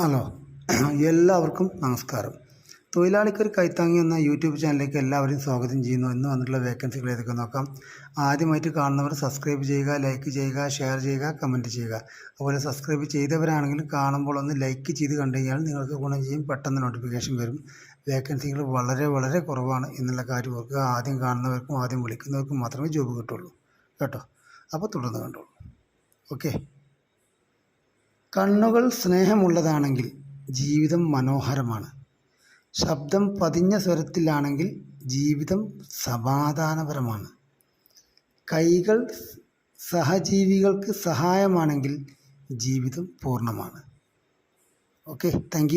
Hello. എല്ലാവർക്കും നമസ്കാരം. തൊഴിലാളിക്കൊരു കൈത്താങ്ങി എന്ന യൂട്യൂബ് ചാനലിലേക്ക് എല്ലാവരെയും സ്വാഗതം ചെയ്യുന്നു. എന്ന് വന്നിട്ടുള്ള വേക്കൻസികൾ ഏതൊക്കെ നോക്കാം? ആദ്യമായിട്ട് കാണുന്നവർ സബ്സ്ക്രൈബ് ചെയ്യുക ലൈക്ക് ചെയ്യുക ഷെയർ ചെയ്യുക കമന്റ് ചെയ്യുക. അതുപോലെ സബ്സ്ക്രൈബ് ചെയ്തവരാണെങ്കിലും കാണുമ്പോൾ ഒന്ന് ലൈക്ക് ചെയ്ത് കണ്ടു കഴിഞ്ഞാൽ നിങ്ങൾക്ക് ഗുണം ചെയ്യും. പെട്ടെന്ന് നോട്ടിഫിക്കേഷൻ വരും. വേക്കൻസികൾ വളരെ വളരെ കുറവാണ് എന്നുള്ള കാര്യം ഓർക്കുക. ആദ്യം കാണുന്നവർക്കും ആദ്യം വിളിക്കുന്നവർക്കും മാത്രമേ ജോബ് കിട്ടുള്ളൂ. കേട്ടോ? അപ്പോൾ തുടർന്ന് കണ്ടോളൂ. ഓക്കെ. കണ്ണുകൾ സ്നേഹമുള്ളതാണെങ്കിൽ ജീവിതം മനോഹരമാണ്. ശബ്ദം പതിഞ്ഞ സ്വരത്തിലാണെങ്കിൽ ജീവിതം സമാധാനപരമാണ്. കൈകൾ സഹജീവികൾക്ക് സഹായമാണെങ്കിൽ ജീവിതം പൂർണമാണ്. Okay thank